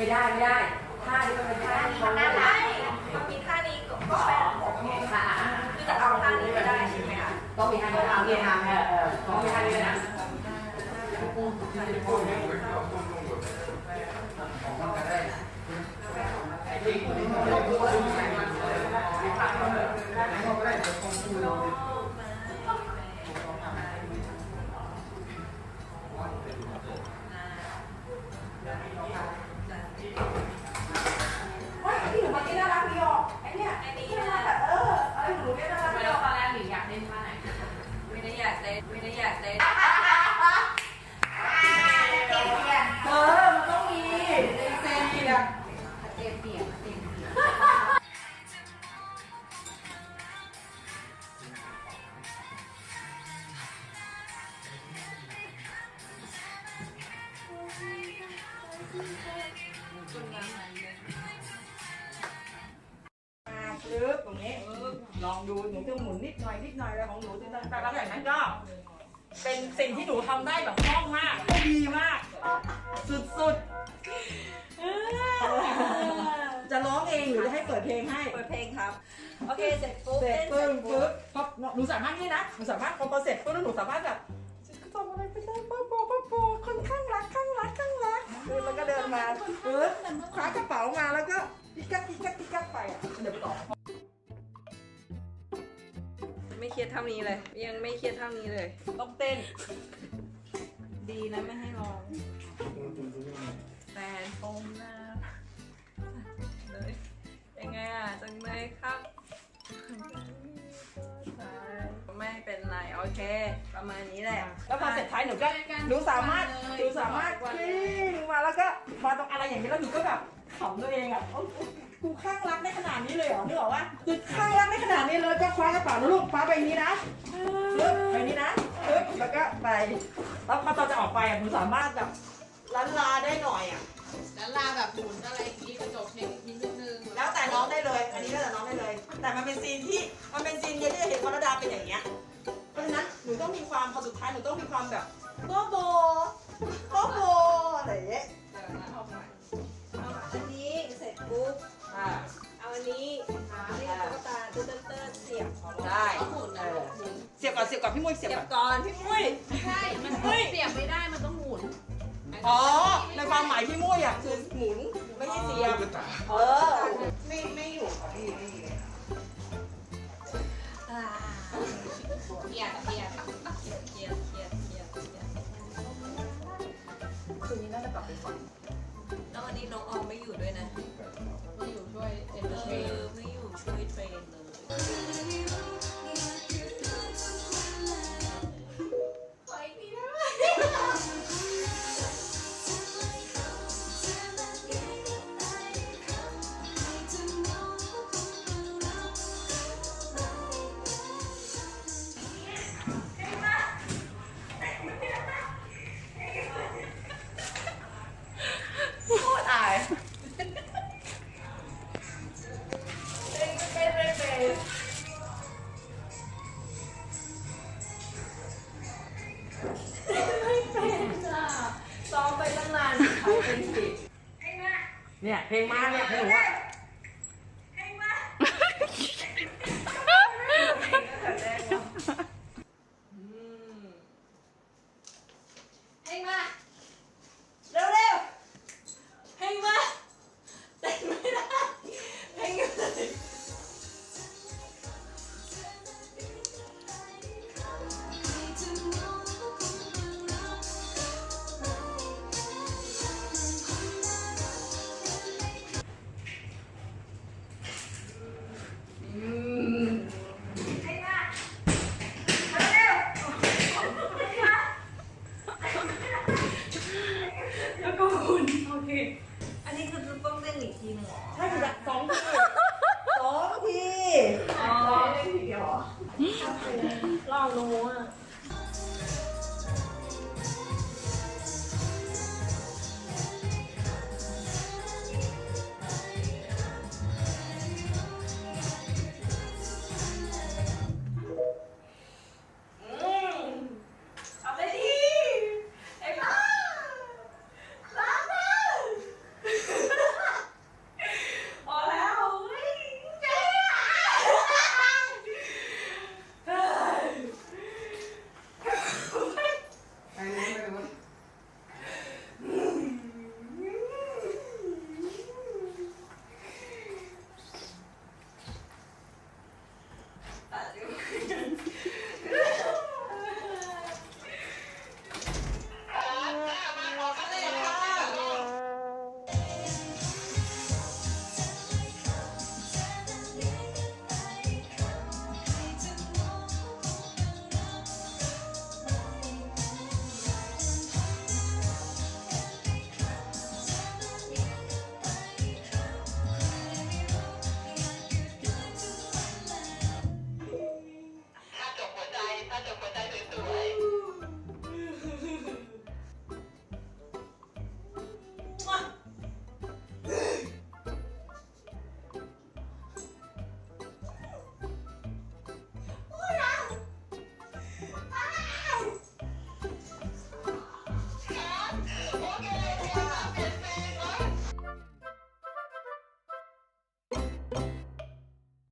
ไม่ได้ไม่ได้ท่านี้มันเป็นท่าที่เขาน่ารัได้กมันมีท่านี้ก็ก็เป็นค่ะคือจะเอาท่านี้ไม่ได้ใช่ไหมคะต้องมีท่านี้เอาเนี่ยเออเออต้องมีท่านี้นะเได้อยากเต้นไม่ได้อยากเต้นเต็มเปียกเออ มันต้องมีเซนเปียกเต็มเปียกเต็มเปียกลึกตรงนี้ ลองดูหนูจะหมุนนิดหน่อยนิดหน่อยอะไรของหนูแต่แล้วอย่างนั้นก็ เป็นสิ่งที่หนูทำได้แบบคล่องมากดีมาก สุดๆ จะร้องเองหรือจะให้เปิดเพลงให้ เปิดเพลงครับ โอเค เสร็จปุ๊บเสร็จเต้นปึ้เสร็งจปุ๊ปึ๊บบพอหนูสามารถนี่นะหนูสามารถพอพอเสร็จปุ๊บแล้วหนูสามารถแบบทำอะไรไปได้ป้าโบป้าโบคนข้างรักข้างรักข้างรักคือแล้วก็เดินมาปึ๊บคว้ากระเป๋ามาแล้วก็ติ๊กกักติ๊กกักติ๊กกักไปอะเดี๋ยวไปต่อ รียดเท่านี้เลย ยังไม่เครียดเท่านี้เลย ต้องเต้น ดีนะไม่ให้ร้องแฟนโฟมหน้าเลยยังไงอะจังเลยครับไม่เป็นไรโอเค ประมาณนี้แหละ แล้วพอเสร็จท้ายหนูก็หนูสามารถหนูสามารถกลิ้งมาแล้วก็มาตรงอะไรอย่างนี้แล้วหนูก็แบบขำตัวเองอะโอ๊ย กูข้างรักได้ขนาดนี้เลยเหรอนึกออกว่าคือข้างรักได้ขนาดนี้เลยก็คว้ากระเป๋าแล้วลูกคว้าใบนี้นะปึ๊บใบนี้นะปึ๊บแล้วก็ไปแล้วพอตอนจะออกไปอะหนูสามารถแบบลันลาได้หน่อยอะแล้วลาแบบหมุนอะไรอย่างนี้กระจกเช็คนิดนึงแล้วแต่น้องได้เลย อันนี้แล้วแต่น้องได้เลย แต่มันเป็นซีนที่มันเป็นซีนเดียวที่จะเห็นวรดาเป็นอย่างเงี้ยเพราะฉะนั้นหนูต้องมีความพอสุดท้ายหนูต้องมีความแบบโบโบโบโบอะไรอย่างเงี้ย บอ่าเอาอันนี้เอาอันนี้ตุ๊กตาตุ๊กตาเสียบได้ต้องหมุนนะหมุนเสียบก่อนเสียบก่อนพี่มุ้ยเสีเสียยบบก่อน ก่อนพี่มุ้ย ใช่ มันเสียบไม่ได้ มันต้องหมุนอ๋อ ในความหมายพี่มุ้ยอะคือหมุนไม่ใช่เสียบ เออ ไม่ไม่อยู่ค่ะพี่ไม่อยู่เกียดเกียดเกียดเกียดเกียดเกียดเกียดคืนนี้น่าจะกลับไปฝัน แล้ววันนี้น้องออมไม่อยู่ด้วยนะ มาอยู่ช่วยเอ็นเอเตอร์เทรนอไม่อยู่ช่วยเทรนเลย เนี่ยเพลงมาเนี่ยเพลงหนูอะ แล้วก็คุณโอเค อันนี้คือต้องเล่นอีกทีหนึงเหรอ ใช่คือแบบสองคน